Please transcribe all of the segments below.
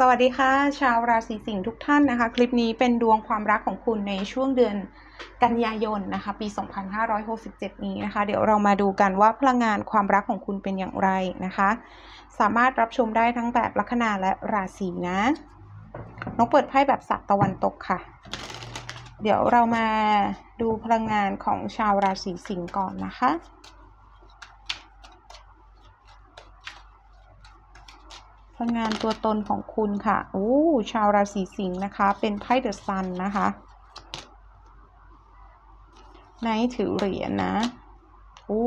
สวัสดีค่ะ ชาวราศีสิงห์ทุกท่านนะคะ คลิปนี้เป็นดวงความรักของคุณในช่วงเดือนกันยายนนะคะ ปี 2567 นี้นะคะ เดี๋ยวเรามาดูกันว่าพลังงานความรักของคุณเป็นอย่างไรนะคะ สามารถรับชมได้ทั้งแบบลัคนาและราศีนะนกเปิดไพ่แบบสัตว์ตะวันตกค่ะ เดี๋ยวเรามาดูพลังงานของชาวราศีสิงห์ก่อนนะคะ ลังงานตัวตนของคุณค่ะโอ้ชาวราศีสิงห์นะคะ เป็นไพ่เดอะซันนะคะไนถือเหรียญนะโอ้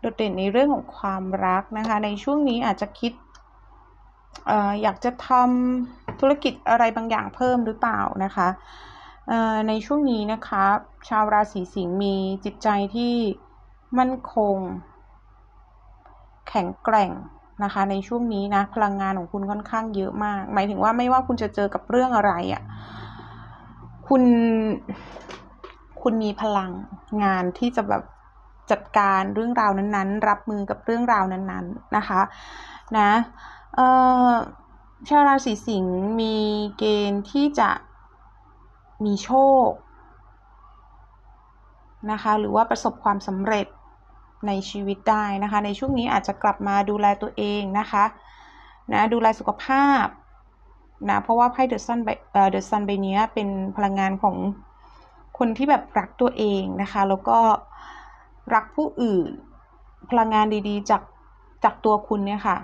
โดดเด่นในเรื่องของความรักนะคะ ในช่วงนี้อาจจะคิดอออยากจะทำธุรกิจอะไรบางอย่างเพิ่มหรือเปล่านะคะในช่วงนี้นะคะ ชาวราศีสิงห์มีจิตใจที่มั่นคง แข็งแกร่งนะคะ ในช่วงนี้นะ พลังงานของคุณค่อนข้างเยอะมาก หมายถึงว่าไม่ว่าคุณจะเจอกับเรื่องอะไรอะ่ะคุณ คุณมีพลังงานที่จะแบบจัดการเรื่องราวนั้นๆ รับมือกับเรื่องราวนั้นๆนะคะ นะเอ่อชาวราศีสิงห์มีเกณฑ์ที่จะมีโชคนะคะ หรือว่าประสบความสำเร็จ ในชีวิตได้นะคะ ในช่วงนี้อาจจะกลับมาดูแลตัวเองนะคะนะดูแลสุขภาพนะเพราะว่าไพ่เดอะซันใบเดอะซันใบนี้เป็นพลังงานของคนที่แบบรักตัวเองนะคะ แล้วก็รักผู้อื่นพลังงานดีๆ จากจากตัวคุณเนี่ยค่ะ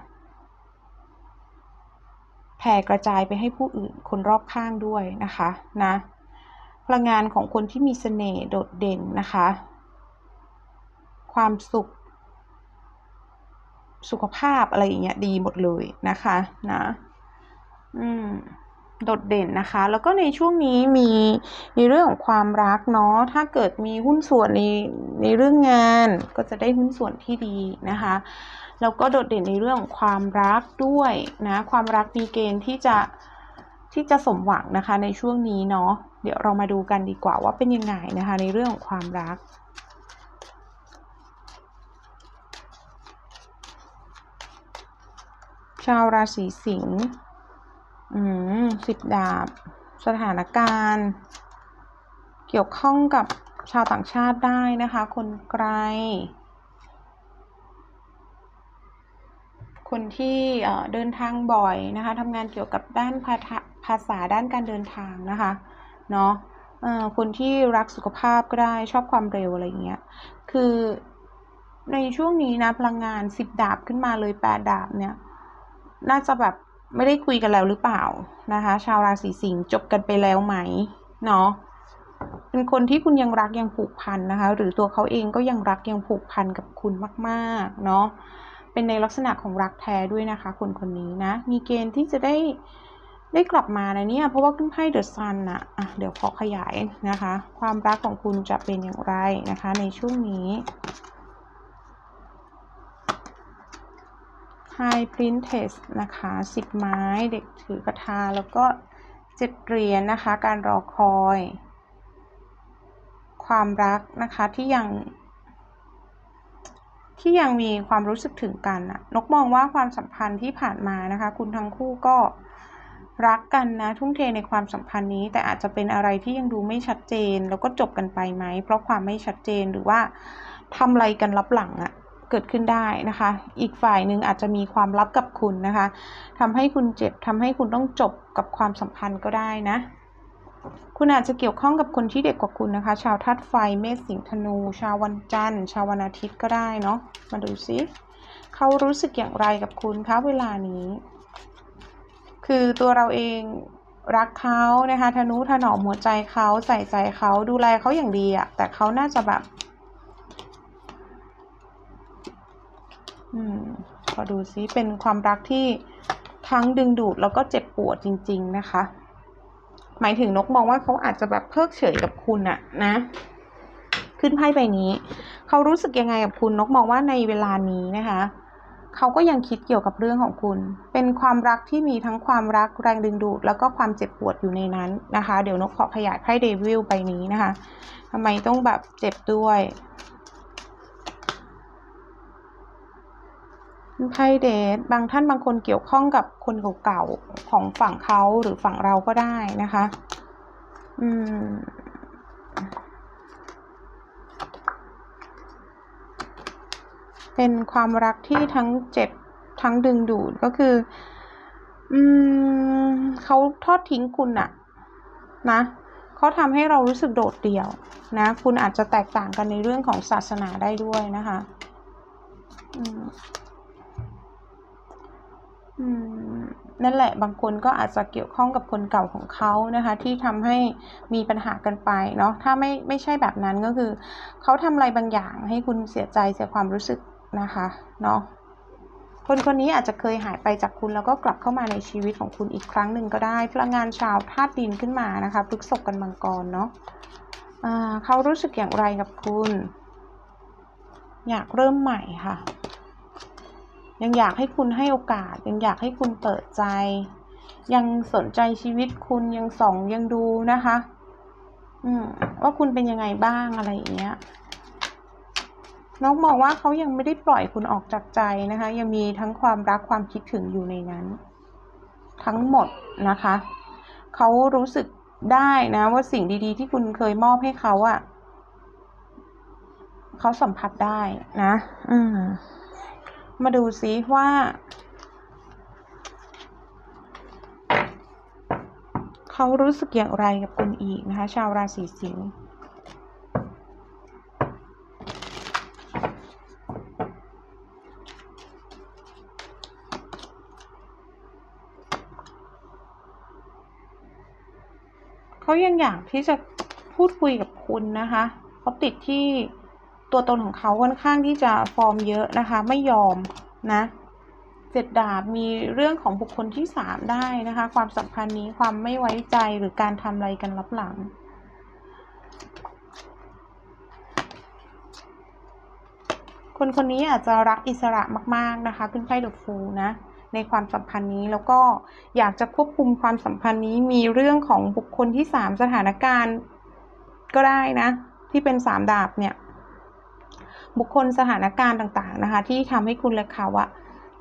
แผ่กระจายไปให้ผู้อื่นคนรอบข้างด้วยนะคะนะพลังงานของคนที่มีเสน่ห์โดดเด่นนะคะ ความสุข สุขภาพอะไรอย่างเงี้ยดีหมดเลยนะคะนะอืมโดดเด่นนะคะ แล้วก็ในช่วงนี้มีในเรื่องของความรักเนาะถ้าเกิดมีหุ้นส่วนในในเรื่องงานก็จะได้หุ้นส่วนที่ดีนะคะแล้วก็โดดเด่นในเรื่องของความรักด้วยนะความรักมีเกณฑ์ที่จะที่จะสมหวังนะคะในช่วงนี้เนาะเดี๋ยวเรามาดูกันดีกว่าว่าเป็นยังไงนะคะ ในเรื่องของความรัก ชาวราศีสิงห์อืมสิบดาบ สถานการณ์ เกี่ยวข้องกับชาวต่างชาติได้นะคะ คนไกล คนที่เดินทางบ่อยนะคะทำงานเกี่ยวกับด้านภาภาษาด้านการเดินทางนะคะ เนาะคนที่รักสุขภาพก็ได้ชอบความเร็วอะไรอย่างเงี้ย คือในช่วงนี้นะพลังงานสิบดาบขึ้นมาเลยแปดดาบเนี่ย น่าจะแบบไม่ได้คุยกันแล้วหรือเปล่านะคะ ชาวราศีสิงห์จบกันไปแล้วไหมเนาะเป็นคนที่คุณยังรักยังผูกพันนะคะ หรือตัวเขาเองก็ยังรักยังผูกพันกับคุณมากๆเนาะเป็นในลักษณะของรักแท้ด้วยนะคะ คนคนนี้นะ มีเกณฑ์ที่จะได้ได้กลับมานะเนี่ย เพราะว่าขึ้นไพ่เดอะซันอะอะ เดี๋ยวขอขยายนะคะ ความรักของคุณจะเป็นอย่างไรนะคะ ในช่วงนี้ High Princess นะคะสิบไม้เด็กถือกระทาแล้วก็เจ็ดเหรียญนนะคะ การรอคอย ความรักนะคะที่ยัง ที่ยังมีความรู้สึกถึงกันะนกมองว่าความสัมพันธ์ที่ผ่านมานะคะ คุณทั้งคู่ก็รักกันนะทุ่มเทในความสัมพันธ์นี้ แต่อาจจะเป็นอะไรที่ยังดูไม่ชัดเจน แล้วก็จบกันไปไหม เพราะความไม่ชัดเจนหรือว่าทำอะไรกันลับหลังอะ เกิดขึ้นได้นะคะ อีกฝ่ายหนึ่งอาจจะมีความลับกับคุณนะคะทำให้คุณเจ็บทำให้คุณต้องจบกับความสัมพันธ์ก็ได้นะ คุณอาจจะเกี่ยวข้องกับคนที่เด็กกว่าคุณนะคะ ชาวธาตุไฟ เมษสิงห์ธนู ชาววันจันทร์ ชาววันอาทิตย์ก็ได้เนาะ มาดูซิเขารู้สึกอย่างไรกับคุณคะเวลานี้ คือตัวเราเองรักเขานะคะ ทนุถนอมหัวใจเขาใส่ใจเขาดูแลเขาอย่างดีอะแต่เขาน่าจะแบบ อืมขอดูซิเป็นความรักที่ทั้งดึงดูดแล้วก็เจ็บปวดจริง ๆ นะคะ หมายถึงนกมองว่าเขาอาจจะแบบเพิกเฉยกับคุณอะนะ ขึ้นไพ่ใบนี้ เขารู้สึกยังไงกับคุณนกมองว่าในเวลานี้นะคะเขาก็ยังคิดเกี่ยวกับเรื่องของคุณ เป็นความรักที่มีทั้งความรักแรงดึงดูด แล้วก็ความเจ็บปวดอยู่ในนั้นนะคะ เดี๋ยวนกขอขยายไพ่เดวิลใบนี้นะคะทำไมต้องแบบเจ็บด้วย ไพ่เดทบางท่านบางคนเกี่ยวข้องกับคนเก่าๆของฝั่งเขาหรือฝั่งเราก็ได้นะคะ อืมเป็นความรักที่ทั้งเจ็บทั้งดึงดูดก็คือ อืมเขาทอดทิ้งคุณอะนะเขาทำให้เรารู้สึกโดดเดี่ยวนะ คุณอาจจะแตกต่างกันในเรื่องของศาสนาได้ด้วยนะคะ อืม นั่นแหละบางคนก็อาจจะเกี่ยวข้องกับคนเก่าของเขานะคะ ที่ทำให้มีปัญหากันไปเนาะถ้าไม่ไม่ใช่แบบนั้นก็คือ เขาทำอะไรบางอย่างให้คุณเสียใจเสียความรู้สึกนะคะเนาะคนคนนี้อาจจะเคยหายไปจากคุณแล้วก็กลับเข้ามาในชีวิตของคุณอีกครั้งหนึ่งก็ได้ พลังงานชาวธาตุดินขึ้นมานะคะพฤกษกกันมังกรเนาะเขารู้สึกอย่างไรกับคุณ อยากเริ่มใหม่ค่ะ ยังอยากให้คุณให้โอกาส ยังอยากให้คุณเปิดใจ ยังสนใจชีวิตคุณยังส่องยังดูนะคะ อืมว่าคุณเป็นยังไงบ้างอะไรอย่างเงี้ยน้องมองว่าเขายังไม่ได้ปล่อยคุณออกจากใจนะคะ ยังมีทั้งความรักความคิดถึงอยู่ในนั้น ทั้งหมดนะคะ เขารู้สึกได้นะว่าสิ่งดีๆ ที่คุณเคยมอบให้เขาอะเขาสัมผัสได้นะ อืม มาดูซิว่า เขารู้สึกอย่างไรกับคุณอีกนะคะ ชาวราศีสิงห์เขายังอยากที่จะพูดคุยกับคุณนะคะ เขาติดที่ ตัวตนของเขาค่อนข้างที่จะฟอร์มเยอะนะคะ ไม่ยอมนะเจ็ดดาบมีเรื่องของบุคคลที่สามได้นะคะ ความสัมพันธ์นี้ความไม่ไว้ใจหรือการทำอะไรกันลับหลัง คนคนนี้อาจจะรักอิสระมาก ๆ นะคะ ขึ้นไพ่เดอะฟูนะในความสัมพันธ์นี้แล้วก็อยากจะควบคุมความสัมพันธ์นี้มีเรื่องของบุคคลที่สามสถานการณ์ก็ได้นะ ที่เป็นสามดาบเนี่ย บุคคลสถานการณ์ต่างๆนะคะ ที่ทำให้คุณและเขาอะ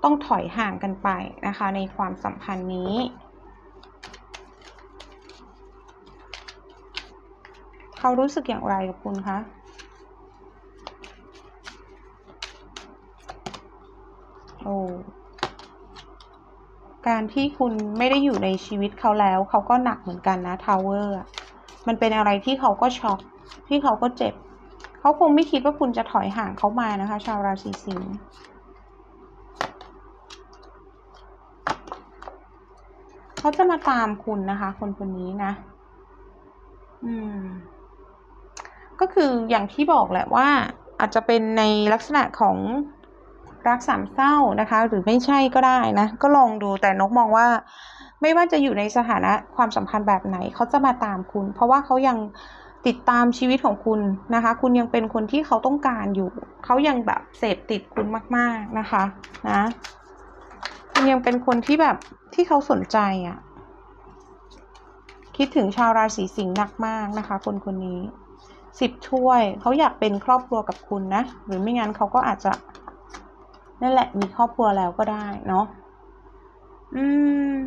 ต้องถอยห่างกันไปนะคะ ในความสัมพันธ์นี้เขารู้สึกอย่างไรกับคุณคะโอ้การที่คุณไม่ได้อยู่ในชีวิตเขาแล้ว เขาก็หนักเหมือนกันนะทาวเวอร์มันเป็นอะไรที่เขาก็ช็อกที่เขาก็เจ็บ เขาคงไม่คิดว่าคุณจะถอยห่างเขามานะคะ ชาวราศีสิงห์เขาจะมาตามคุณนะคะ คนคนนี้นะ อืม ก็คืออย่างที่บอกแหละว่า อาจจะเป็นในลักษณะของรักสามเศร้านะคะ หรือไม่ใช่ก็ได้นะ ก็ลองดูแต่นกมองว่า ไม่ว่าจะอยู่ในสถานะความสัมพันธ์แบบไหนเขาจะมาตามคุณ เพราะว่าเขายัง ติดตามชีวิตของคุณนะคะ คุณยังเป็นคนที่เขาต้องการอยู่ เขายังแบบเสพติดคุณมาก ๆนะคะนะ คุณยังเป็นคนที่แบบที่เขาสนใจอะ่ะ คิดถึงชาวราศีสิงห์หนักมากนะคะ คนคนนี้สิบถ้วยเขาอยากเป็นครอบครัวกับคุณนะ หรือไม่งั้นเขาก็อาจจะนั่นแหละมีครอบครัวแล้วก็ได้เนาะอืม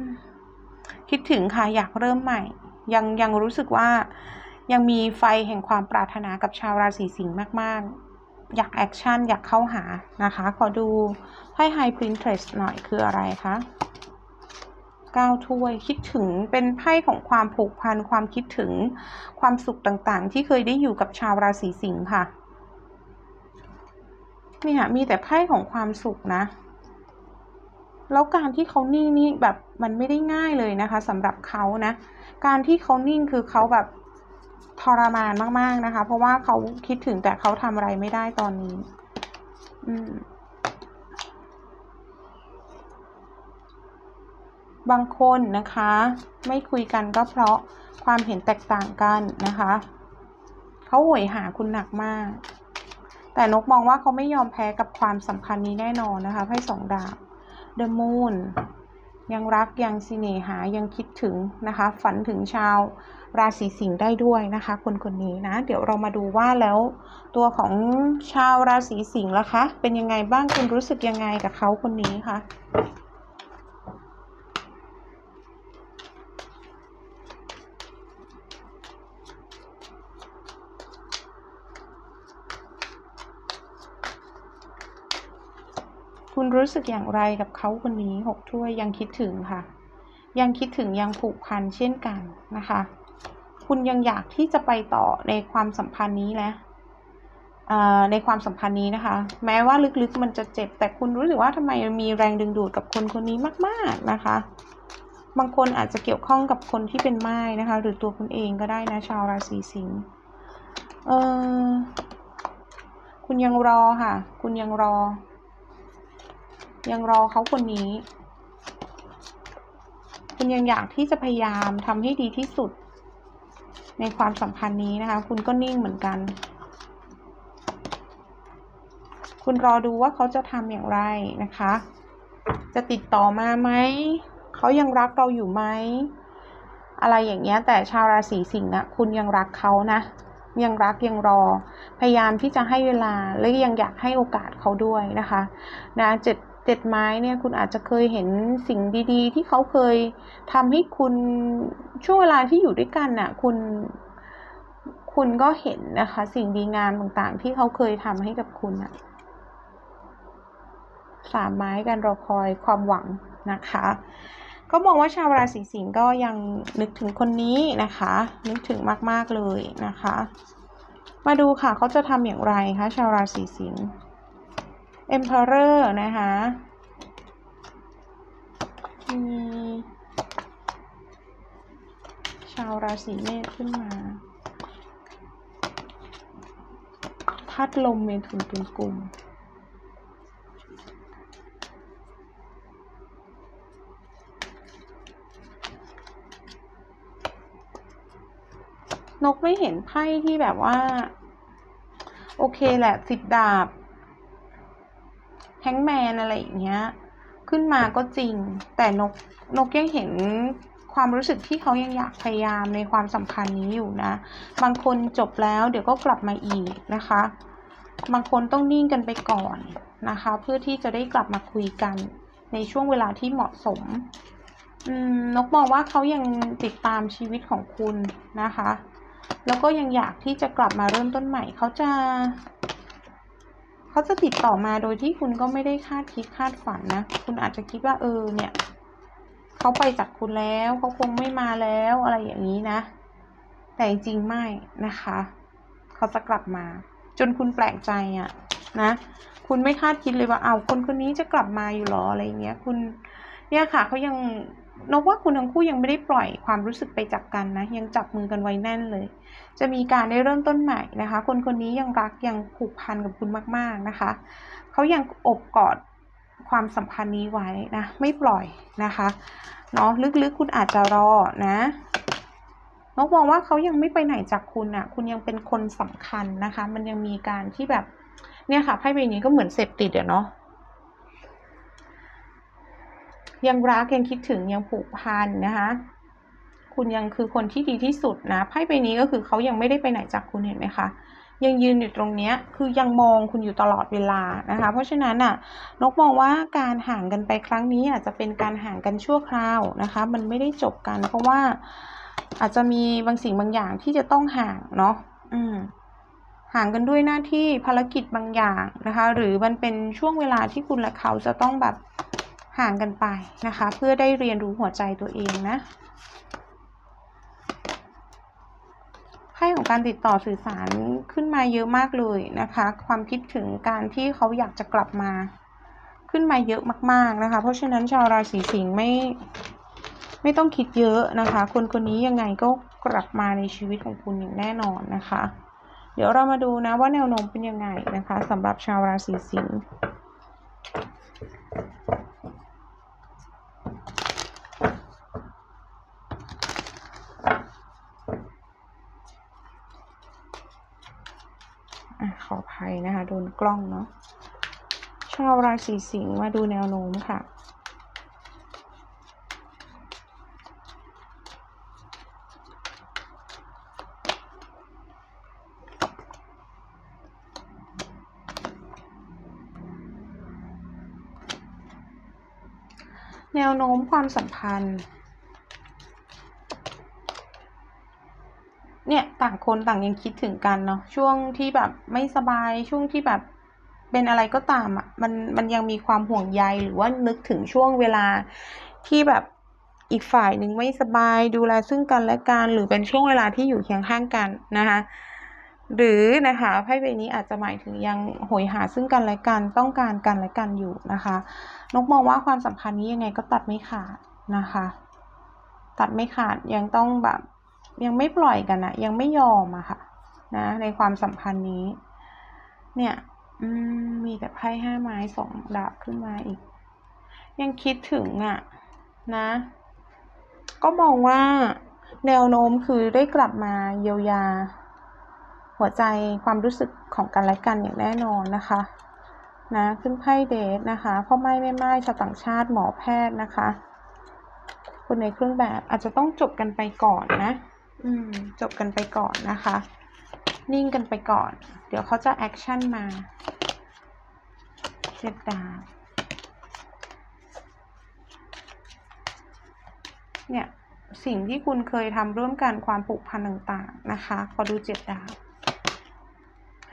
คิดถึงค่ะอยากเริ่มใหม่ ยังยังรู้สึกว่า ยังมีไฟแห่งความปรารถนากับชาวราศีสิงห์มาก ๆ อยากแอคชั่น อยากเข้าหานะคะ ขอดูไพ่ไฮพรินเทรสหน่อยคืออะไรคะเก้าถ้วยคิดถึงเป็นไพ่ของความผูกพันความคิดถึงความสุขต่างๆ ที่เคยได้อยู่กับชาวราศีสิงห์ค่ะเนี่ยมีแต่ไพ่ของความสุขนะ แล้วการที่เขานิ่งนี่แบบมันไม่ได้ง่ายเลยนะคะสำหรับเขานะ การที่เขานิ่งคือเขาแบบ ทรมานมาก ๆนะคะ เพราะว่าเขาคิดถึงแต่เขาทำอะไรไม่ได้ตอนนี้ อืมบางคนนะคะ ไม่คุยกันก็เพราะความเห็นแตกต่างกันนะคะเขาหวยหาคุณหนักมาก แต่นกมองว่าเขาไม่ยอมแพ้กับความสัมพันธ์นี้แน่นอนนะคะไพ่สองดาบ The Moon ยังรักยังสิเนหายังคิดถึงนะคะ ฝันถึงชาว ราศีสิงห์ได้ด้วยนะคะ คนคนนี้นะ เดี๋ยวเรามาดูว่าแล้วตัวของชาวราศีสิงห์ล่ะคะ เป็นยังไงบ้างคุณรู้สึกยังไงกับเขาคนนี้คะคุณรู้สึกอย่างไรกับเขาคนนี้หกถ้วยยังคิดถึงค่ะ ยังคิดถึงยังผูกพันเช่นกันนะคะ คุณยังอยากที่จะไปต่อในความสัมพันธ์นี้นะในความสัมพันธ์นี้นะคะ แม้ว่าลึกๆมันจะเจ็บ แต่คุณรู้สึกว่าทำไมมีแรงดึงดูดกับคนคนนี้มาก ๆนะคะ บางคนอาจจะเกี่ยวข้องกับคนที่เป็นไม้นะคะ หรือตัวคุณเองก็ได้นะชาวราศีสิงห์เออคุณยังรอค่ะ คุณยังรอ ยังรอเขาคนนี้ คุณยังอยากที่จะพยายามทำให้ดีที่สุด ในความสัมพันธ์นี้นะคะ คุณก็นิ่งเหมือนกัน คุณรอดูว่าเขาจะทำอย่างไรนะคะ จะติดต่อมาไหม เขายังรักเราอยู่ไหม อะไรอย่างเงี้ย แต่ชาวราศีสิงห์นะคุณยังรักเขานะ ยังรักยังรอ พยายามที่จะให้เวลา และยังอยากให้โอกาสเขาด้วยนะคะ นะเจ็ด เจ็ดไม้เนี่ยคุณอาจจะเคยเห็นสิ่งดี ๆ ที่เขาเคยทำให้คุณช่วงเวลาที่อยู่ด้วยกันน่ะ คุณคุณก็เห็นนะคะ สิ่งดีงามต่างๆ ที่เขาเคยทำให้กับคุณอะสามไม้การรอคอยความหวังนะคะ ก็มองว่าชาวราศีสิงห์ก็ยังนึกถึงคนนี้นะคะ นึกถึงมากๆเลยนะคะ มาดูค่ะเขาจะทำอย่างไรคะชาวราศีสิงห์ Emperor นะคะมีชาวราศีเมษขึ้นมาพัดลมเมถุนตุลกลุ่มนกไม่เห็นไพ่ที่แบบว่า โอเคแหละสิบดาบ แฮงแมนอะไรอย่างเงี้ย ขึ้นมาก็จริง แต่นกนกยังเห็นความรู้สึกที่เขายังอยากพยายามในความสัมพันธ์นี้อยู่นะ บางคนจบแล้วเดี๋ยวก็กลับมาอีกนะคะ บางคนต้องนิ่งกันไปก่อนนะคะ เพื่อที่จะได้กลับมาคุยกันในช่วงเวลาที่เหมาะสมอืมนกมองว่าเขายังติดตามชีวิตของคุณนะคะ แล้วก็ยังอยากที่จะกลับมาเริ่มต้นใหม่ เขาจะ เขาจะติดต่อมาโดยที่คุณก็ไม่ได้คาดคิดคาดฝันนะ คุณอาจจะคิดว่าเออเนี่ยเขาไปจากคุณแล้วเขาคงไม่มาแล้วอะไรอย่างนี้นะ แต่จริงๆไม่นะคะเขาจะกลับมา จนคุณแปลกใจอะนะ คุณไม่คาดคิดเลยว่าเอาคนคนนี้จะกลับมาอยู่หรออะไรอย่างเงี้ย คุณเนี่ยค่ะเขายัง นกว่าคุณทั้งคู่ยังไม่ได้ปล่อยความรู้สึกไปจากกันนะ ยังจับมือกันไว้แน่นเลย จะมีการได้เริ่มต้นใหม่นะคะ คนคนนี้ยังรักยังผูกพันกับคุณมากๆนะคะเขายังอบกอดความสัมพันธ์นี้ไว้นะไม่ปล่อยนะคะเนาะลึกๆคุณอาจจะรอนะนกมองว่าเขายังไม่ไปไหนจากคุณอะ่ะ คุณยังเป็นคนสำคัญนะคะ มันยังมีการที่แบบเนี่ยค่ะไพ่ใบนี้ก็เหมือนเสพติดอะเนาะ ยังรักยังคิดถึงยังผูกพันนะคะคุณยังคือคนที่ดีที่สุดนะไพ่ใบนี้ก็คือเขายังไม่ได้ไปไหนจากคุณเห็นไหมคะยังยืนอยู่ตรงเนี้ยคือยังมองคุณอยู่ตลอดเวลานะคะ เพราะฉะนั้นน่ะนกมองว่าการห่างกันไปครั้งนี้อาจจะเป็นการห่างกันชั่วคราวนะคะ มันไม่ได้จบกัน เพราะว่าอาจจะมีบางสิ่งบางอย่างที่จะต้องห่างเนาะอืมห่างกันด้วยหน้าที่ภารกิจบางอย่างนะคะ หรือมันเป็นช่วงเวลาที่คุณและเขาจะต้องแบบ ห่างกันไปนะคะ เพื่อได้เรียนรู้หัวใจตัวเองนะไพ่ของการติดต่อสื่อสารขึ้นมาเยอะมากเลยนะคะ ความคิดถึงการที่เขาอยากจะกลับมา ขึ้นมาเยอะมาก ๆนะคะ เพราะฉะนั้นชาวราศีสิงห์ไม่ไม่ต้องคิดเยอะนะคะ คนคนนี้ยังไงก็กลับมาในชีวิตของคุณอย่างแน่นอนนะคะ เดี๋ยวเรามาดูนะว่าแนวโน้มเป็นยังไงนะคะสำหรับชาวราศีสิงห์ ภัยนะคะ โดนกล้องเนาะชาวราศีสิงห์มาดูแนวโน้มค่ะ แนวโน้มความสัมพันธ์ เนี่ยต่างคนต่างยังคิดถึงกันเนาะช่วงที่แบบไม่สบายช่วงที่แบบเป็นอะไรก็ตามอะ่ะมันมันยังมีความห่วงใยหรือว่านึกถึงช่วงเวลาที่แบบอีกฝ่ายหนึ่งไม่สบายดูแลซึ่งกันและกันหรือเป็นช่วงเวลาที่อยู่เคียงข้างกันนะคะหรือนะคะไพ่ใบนี้อาจจะหมายถึงยังโหยหาซึ่งกันและกันต้องการกันและกันอยู่นะคะนกมองว่าความสัมพันธ์นี้ยังไงก็ตัดไม่ขาดนะคะ ตัดไม่ขาดยังต้องแบบ ยังไม่ปล่อยกันนะยังไม่ยอมอะค่ะ นะ ในความสัมพันธ์นี้ เนี่ยมมีแต่ไพ่ห้าไม้สองดาบขึ้นมาอีก ยังคิดถึงอะนะ ก็มองว่าแนวโน้มคือได้กลับมาเยียวยา หัวใจความรู้สึกของกันและกันอย่างแน่นอนนะคะนะขึ้นไพ่เดทนะคะพ่อไม้แม่ไม้ชาวต่างชาติหมอแพทย์นะคะ คนในเครื่องแบบอาจจะต้องจบกันไปก่อนนะ อืม จบกันไปก่อนนะคะ นิ่งกันไปก่อน เดี๋ยวเขาจะแอคชั่นมา เจ็ดดาบเนี่ย สิ่งที่คุณเคยทำร่วมกันความผูกพันต่างๆ นะคะ ขอดูเจ็ดดาบ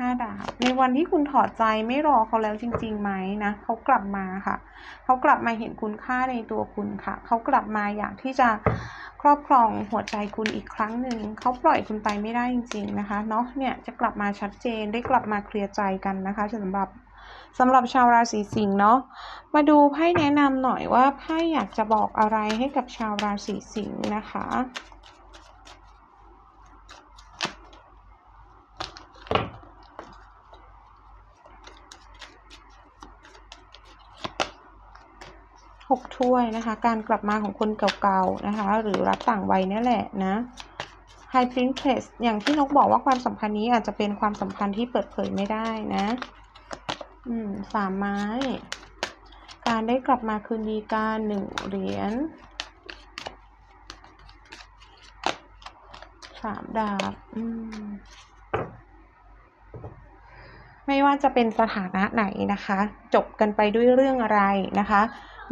ห้าดาบ ในวันที่คุณถอดใจไม่รอเขาแล้วจริงๆไหมนะ เขากลับมาค่ะ เขากลับมาเห็นคุณค่าในตัวคุณค่ะ เขากลับมาอยากที่จะครอบครองหัวใจคุณอีกครั้งหนึ่ง เขาปล่อยคุณไปไม่ได้จริง ๆนะคะ เนาะ เนี่ยจะกลับมาชัดเจนได้กลับมาเคลียร์ใจกันนะคะสำหรับสำหรับชาวราศีสิงห์เนาะ มาดูไพ่แนะนำหน่อยว่าไพ่อยากจะบอกอะไรให้กับชาวราศีสิงห์นะคะ ถ้วยนะคะ การกลับมาของคนเก่าๆนะคะ หรือรักต่างวัยนี่แหละนะ High Princess อย่างที่นกบอกว่าความสัมพันธ์นี้อาจจะเป็นความสัมพันธ์ที่เปิดเผยไม่ได้นะ อืมสามไม้ การได้กลับมาคืนดีกันหนึ่งเหรียญสามดาบ อืม ไม่ว่าจะเป็นสถานะไหนนะคะ จบกันไปด้วยเรื่องอะไรนะคะ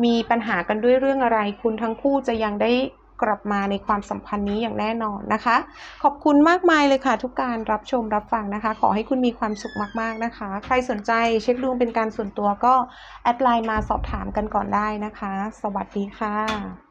มีปัญหากันด้วยเรื่องอะไร คุณทั้งคู่จะยังได้กลับมาในความสัมพันธ์นี้อย่างแน่นอนนะคะ ขอบคุณมากมายเลยค่ะ ทุกการรับชมรับฟังนะคะ ขอให้คุณมีความสุขมากๆนะคะ ใครสนใจเช็คดวงเป็นการส่วนตัวก็แอดไลน์มาสอบถามกันก่อนได้นะคะ สวัสดีค่ะ